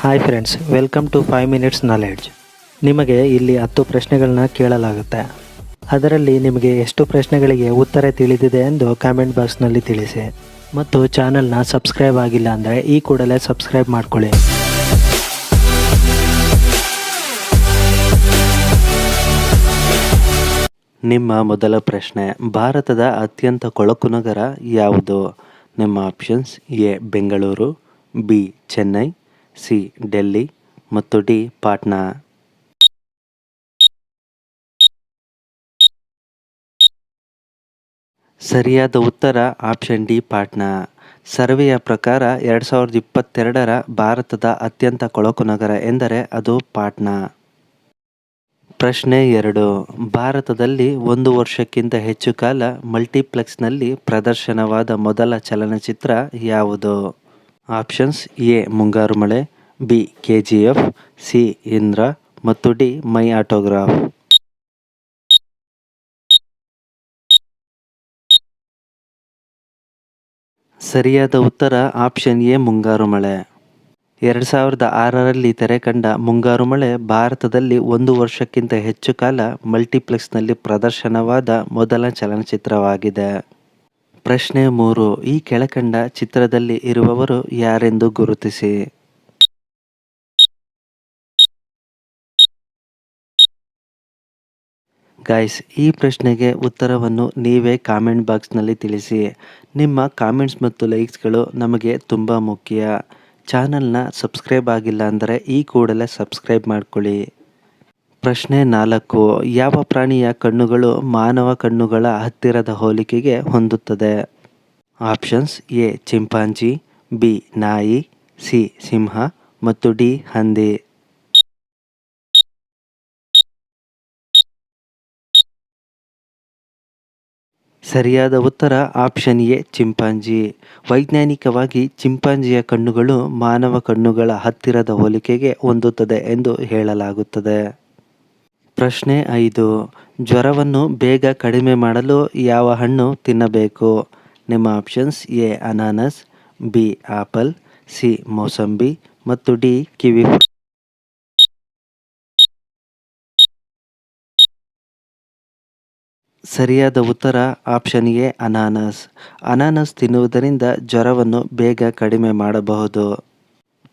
Hi friends welcome to five minutes knowledge ನಿಮಗೆ ಇಲ್ಲಿ ಹತ್ತು ಪ್ರಶ್ನೆಗಳನ್ನ ಕೇಳಲಾಗುತ್ತೆ. ಅದರಲ್ಲಿ ನಿಮಗೆ ಎಷ್ಟು ಪ್ರಶ್ನೆಗಳಿಗೆ ಉತ್ತರ ತಿಳಿದಿದೆ ಎಂದು ಕಾಮೆಂಟ್ ಬಾಕ್ಸ್ನಲ್ಲಿ ತಿಳಿಸಿ. ಮತ್ತು ಚಾನಲ್ನ ಸಬ್ಸ್ಕ್ರೈಬ್ ಆಗಿಲ್ಲ ಅಂದರೆ ಈ ಕೂಡಲೇ ಸಬ್ಸ್ಕ್ರೈಬ್ ಮಾಡ್ಕೊಳ್ಳಿ. ನಿಮ್ಮ ಮೊದಲ ಪ್ರಶ್ನೆ, ಭಾರತದ ಅತ್ಯಂತ ಕೊಳಕು ನಗರ ಯಾವುದು? ನಿಮ್ಮ options A Bengaluru B Chennai C, Delhi ಮತ್ತು ಡಿ, ಪಾಟ್ನಾ. ಸರಿಯಾದ ಉತ್ತರ ಆಪ್ಷನ್ ಡಿ, ಪಾಟ್ನಾ. ಸರ್ವೆಯ ಪ್ರಕಾರ ಎರಡು ಸಾವಿರದ ಇಪ್ಪತ್ತೆರಡರ ಭಾರತದ ಅತ್ಯಂತ ಕೊಳಕು ನಗರ ಎಂದರೆ ಅದು ಪಾಟ್ನಾ. ಪ್ರಶ್ನೆ ಎರಡು. ಭಾರತದಲ್ಲಿ ಒಂದು ವರ್ಷಕ್ಕಿಂತ ಹೆಚ್ಚು ಕಾಲ ಮಲ್ಟಿಪ್ಲೆಕ್ಸ್ನಲ್ಲಿ ಪ್ರದರ್ಶನವಾದ ಮೊದಲ ಚಲನಚಿತ್ರ ಯಾವುದು? Options A Mungaru Male B K G F C, Indra ಮತ್ತು ಡಿ, ಮೈ ಆಟೋಗ್ರಾಫ್. ಸರಿಯಾದ ಉತ್ತರ ಆಪ್ಷನ್ ಎ ಮುಂಗಾರು ಮಳೆ ಎರಡು ಸಾವಿರದ ಆರರಲ್ಲಿ ತೆರೆ ಕಂಡ ಮುಂಗಾರು ಮಳೆ ಭಾರತದಲ್ಲಿ ಒಂದು ವರ್ಷಕ್ಕಿಂತ ಹೆಚ್ಚು ಕಾಲ ಮಲ್ಟಿಪ್ಲೆಕ್ಸ್ನಲ್ಲಿ ಪ್ರದರ್ಶನವಾದ ಮೊದಲ ಚಲನಚಿತ್ರವಾಗಿದೆ. ಪ್ರಶ್ನೆ ಮೂರು, ಈ ಕೆಳಕಂಡ ಚಿತ್ರದಲ್ಲಿ ಇರುವವರು ಯಾರೆಂದು ಗುರುತಿಸಿ. ಗಾಯ್ಸ್ ಈ ಪ್ರಶ್ನೆಗೆ ಉತ್ತರವನ್ನು ನೀವೇ ಕಾಮೆಂಟ್ ಬಾಕ್ಸ್ನಲ್ಲಿ ತಿಳಿಸಿ. ನಿಮ್ಮ ಕಾಮೆಂಟ್ಸ್ ಮತ್ತು ಲೈಕ್ಸ್ಗಳು ನಮಗೆ ತುಂಬ ಮುಖ್ಯ. ಚಾನಲ್ನ ಸಬ್ಸ್ಕ್ರೈಬ್ ಆಗಿಲ್ಲ ಅಂದರೆ ಈ ಕೂಡಲೇ ಸಬ್ಸ್ಕ್ರೈಬ್ ಮಾಡ್ಕೊಳ್ಳಿ. ಪ್ರಶ್ನೆ ನಾಲ್ಕು, ಯಾವ ಪ್ರಾಣಿಯ ಕಣ್ಣುಗಳು ಮಾನವ ಕಣ್ಣುಗಳ ಹತ್ತಿರದ ಹೋಲಿಕೆಗೆ ಹೊಂದುತ್ತದೆ? ಆಪ್ಷನ್ಸ್ ಎ, ಚಿಂಪಾಂಜಿ, ಬಿ, ನಾಯಿ, ಸಿ, ಸಿಂಹ ಮತ್ತು ಡಿ, ಹಂದಿ. ಸರಿಯಾದ ಉತ್ತರ ಆಪ್ಷನ್ ಎ, ಚಿಂಪಾಂಜಿ. ವೈಜ್ಞಾನಿಕವಾಗಿ ಚಿಂಪಾಂಜಿಯ ಕಣ್ಣುಗಳು ಮಾನವ ಕಣ್ಣುಗಳ ಹತ್ತಿರದ ಹೋಲಿಕೆಗೆ ಹೊಂದುತ್ತದೆ ಎಂದು ಹೇಳಲಾಗುತ್ತದೆ. ಪ್ರಶ್ನೆ ಐದು, ಜ್ವರವನ್ನು ಬೇಗ ಕಡಿಮೆ ಮಾಡಲು ಯಾವ ಹಣ್ಣು ತಿನ್ನಬೇಕು? ನಿಮ್ಮ ಆಪ್ಷನ್ಸ್ ಎ, ಅನಾನಸ್, ಬಿ, ಆಪಲ್, ಸಿ, ಮೋಸಂಬಿ ಮತ್ತು ಡಿ, ಕಿವಿ. ಸರಿಯಾದ ಉತ್ತರ ಆಪ್ಷನ್ ಎ, ಅನಾನಸ್. ಅನಾನಸ್ ತಿನ್ನುವುದರಿಂದ ಜ್ವರವನ್ನು ಬೇಗ ಕಡಿಮೆ ಮಾಡಬಹುದು.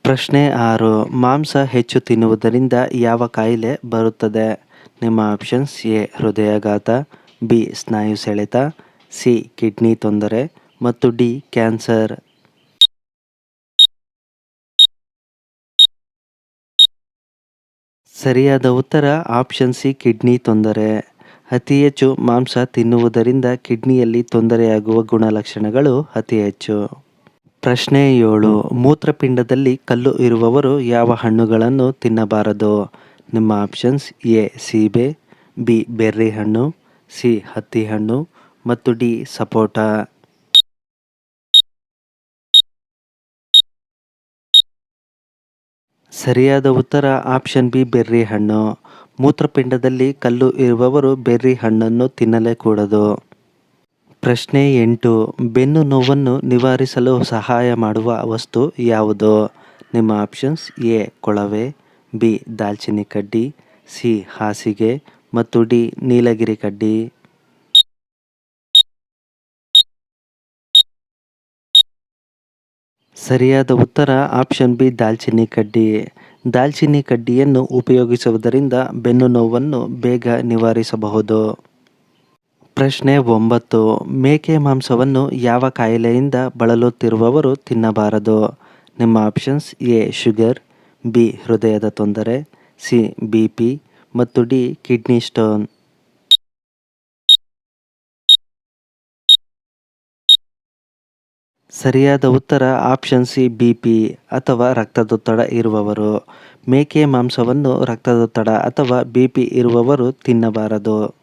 ಪ್ರಶ್ನೆ ಆರು, ಮಾಂಸ ಹೆಚ್ಚು ತಿನ್ನುವುದರಿಂದ ಯಾವ ಕಾಯಿಲೆ ಬರುತ್ತದೆ? ನಿಮ್ಮ ಆಪ್ಷನ್ಸ್ ಎ, ಹೃದಯಾಘಾತ, ಬಿ, ಸ್ನಾಯು ಸೆಳೆತ, ಸಿ, ಕಿಡ್ನಿ ತೊಂದರೆ ಮತ್ತು ಡಿ, ಕ್ಯಾನ್ಸರ್. ಸರಿಯಾದ ಉತ್ತರ ಆಪ್ಷನ್ ಸಿ, ಕಿಡ್ನಿ ತೊಂದರೆ. ಅತಿ ಹೆಚ್ಚು ಮಾಂಸ ತಿನ್ನುವುದರಿಂದ ಕಿಡ್ನಿಯಲ್ಲಿ ತೊಂದರೆಯಾಗುವ ಗುಣಲಕ್ಷಣಗಳು ಅತಿ ಹೆಚ್ಚು. ಪ್ರಶ್ನೆ ಏಳು, ಮೂತ್ರಪಿಂಡದಲ್ಲಿ ಕಲ್ಲು ಇರುವವರು ಯಾವ ಹಣ್ಣುಗಳನ್ನು ತಿನ್ನಬಾರದು? ನಿಮ್ಮ ಆಪ್ಷನ್ಸ್ ಎ ಸೀಬೆ ಬಿ ಬೆರ್ರಿ ಹಣ್ಣು, ಸಿ, ಹತ್ತಿ ಹಣ್ಣು ಮತ್ತು ಡಿ, ಸಪೋಟ. ಸರಿಯಾದ ಉತ್ತರ ಆಪ್ಷನ್ ಬಿ, ಬೆರ್ರಿ ಹಣ್ಣು. ಮೂತ್ರಪಿಂಡದಲ್ಲಿ ಕಲ್ಲು ಇರುವವರು ಬೆರ್ರಿ ಹಣ್ಣನ್ನು ತಿನ್ನಲೇ ಕೂಡದು ಪ್ರಶ್ನೆ ಎಂಟು, ಬೆನ್ನು ನೋವನ್ನು ನಿವಾರಿಸಲು ಸಹಾಯ ಮಾಡುವ ವಸ್ತು ಯಾವುದು? ನಿಮ್ಮ ಆಪ್ಷನ್ಸ್ ಎ, ಕೊಳವೆ, ಬಿ, ದಾಲ್ಚಿನ್ನಿ ಕಡ್ಡಿ, ಸಿ, ಹಾಸಿಗೆ ಮತ್ತು ಡಿ, ನೀಲಗಿರಿ ಕಡ್ಡಿ. ಸರಿಯಾದ ಉತ್ತರ ಆಪ್ಷನ್ ಬಿ, ದಾಲ್ಚಿನ್ನಿ ಕಡ್ಡಿ. ದಾಲ್ಚಿನ್ನಿ ಕಡ್ಡಿಯನ್ನು ಉಪಯೋಗಿಸುವುದರಿಂದ ಬೆನ್ನು ನೋವನ್ನು ಬೇಗ ನಿವಾರಿಸಬಹುದು. ಪ್ರಶ್ನೆ ಒಂಬತ್ತು, ಮೇಕೆ ಮಾಂಸವನ್ನು ಯಾವ ಕಾಯಿಲೆಯಿಂದ ಬಳಲುತ್ತಿರುವವರು ತಿನ್ನಬಾರದು? ನಿಮ್ಮ ಆಪ್ಷನ್ಸ್ ಎ, ಶುಗರ್, ಬಿ, ಹೃದಯದ ತೊಂದರೆ, ಸಿ, ಬಿ ಪಿ ಮತ್ತು ಡಿ, ಕಿಡ್ನಿ ಸ್ಟೋನ್. ಸರಿಯಾದ ಉತ್ತರ ಆಪ್ಷನ್ ಸಿ, ಬಿ ಪಿ ಅಥವಾ ರಕ್ತದೊತ್ತಡ ಇರುವವರು. ಮೇಕೆ ಮಾಂಸವನ್ನು ರಕ್ತದೊತ್ತಡ ಅಥವಾ ಬಿ ಪಿ ಇರುವವರು ತಿನ್ನಬಾರದು.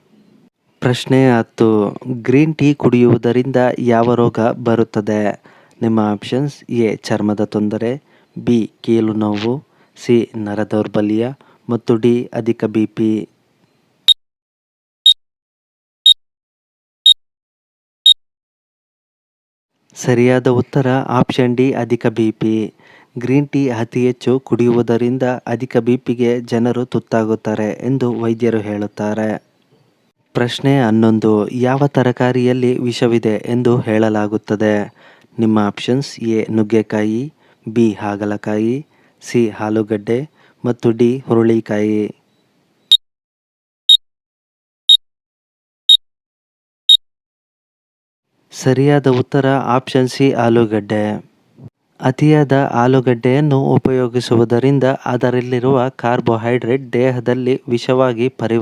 ಪ್ರಶ್ನೆ ಹತ್ತು, ಗ್ರೀನ್ ಟೀ ಕುಡಿಯುವುದರಿಂದ ಯಾವ ರೋಗ ಬರುತ್ತದೆ? ನಿಮ್ಮ ಆಪ್ಷನ್ಸ್ ಎ, ಚರ್ಮದ ತೊಂದರೆ, ಬಿ, ಕೀಲು ನೋವು, ಸಿ, ನರ ದೌರ್ಬಲ್ಯ, ಮತ್ತು ಡಿ, ಅಧಿಕ ಬಿ ಪಿ. ಸರಿಯಾದ ಉತ್ತರ ಆಪ್ಷನ್ ಡಿ, ಅಧಿಕ ಬಿ ಪಿ. ಗ್ರೀನ್ ಟೀ ಅತಿ ಹೆಚ್ಚು ಕುಡಿಯುವುದರಿಂದ ಅಧಿಕ ಬಿಪಿಗೆ ಜನರು ತುತ್ತಾಗುತ್ತಾರೆ ಎಂದು ವೈದ್ಯರು ಹೇಳುತ್ತಾರೆ. ಪ್ರಶ್ನೆ ಹನ್ನೊಂದು, ಯಾವ ತರಕಾರಿಯಲ್ಲಿ ವಿಷವಿದೆ ಎಂದು ಹೇಳಲಾಗುತ್ತದೆ? ನಿಮ್ಮ ಆಪ್ಷನ್ಸ್ ಎ, ನುಗ್ಗೆಕಾಯಿ, ಬಿ, ಹಾಗಲಕಾಯಿ, ಸಿ ಆಲೂಗಡ್ಡೆ ಮತ್ತು ಡಿ, ಹುರುಳಿಕಾಯಿ. ಸರಿಯಾದ ಉತ್ತರ ಆಪ್ಷನ್ ಸಿ, ಆಲೂಗಡ್ಡೆ. ಅತಿಯಾದ ಆಲೂಗಡ್ಡೆಯನ್ನು ಉಪಯೋಗಿಸುವುದರಿಂದ ಅದರಲ್ಲಿರುವ ಕಾರ್ಬೋಹೈಡ್ರೇಟ್ ದೇಹದಲ್ಲಿ ವಿಷವಾಗಿ ಪರಿವರ್ತನೆ